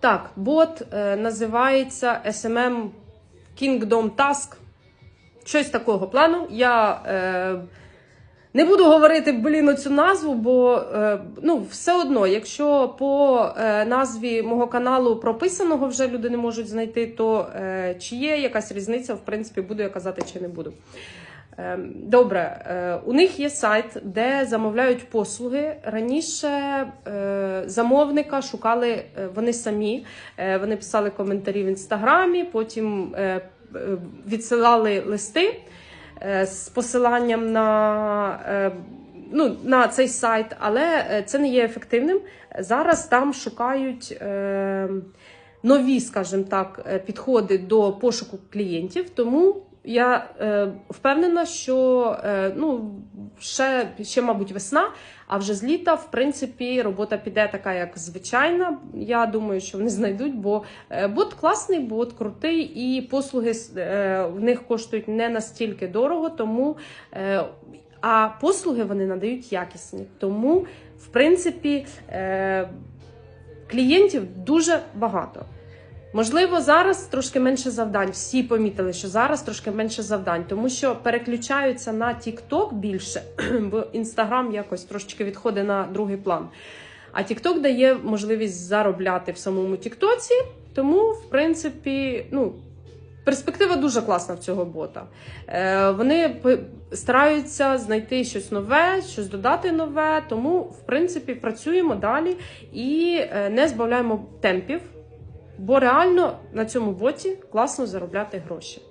Так, бот е, називається SMM Kingdom Task. Щось такого плану. Я е, не буду говорити блін цю назву, бо е, ну, все одно, якщо по е, назві мого каналу прописаного вже люди не можуть знайти, то е, чи є якась різниця, в принципі, буду я казати, чи не буду. Е, Добре, е, у них є сайт, де замовляють послуги. Раніше е, замовника шукали е, вони самі. Вони писали коментарі в інстаграмі, потім відсилали листи з посиланням на, ну, на цей сайт, але це не є ефективним. Зараз там шукають. Нові, скажімо так, підходи до пошуку клієнтів, тому я е, впевнена, що е, ну, ще, ще, мабуть, весна, а вже з літа, в принципі, робота піде така, як звичайна. Я думаю, що вони знайдуть, бо е, бот класний, бот крутий, і послуги е, в них коштують не настільки дорого, тому. Е, а послуги вони надають якісні. Тому, в принципі, е, клієнтів дуже багато. Можливо, зараз трошки менше завдань. Всі помітили, що зараз трошки менше завдань, тому що переключаються на TikTok більше, бо Instagram якось трошечки відходить на другий план. А TikTok дає можливість заробляти в самому Тіктоці, тому, в принципі, ну. Перспектива дуже класна в цього бота. Е, вони стараються знайти щось нове, щось додати нове. Тому, в принципі, працюємо далі і е, не збавляємо темпів, бо реально на цьому боті класно заробляти гроші.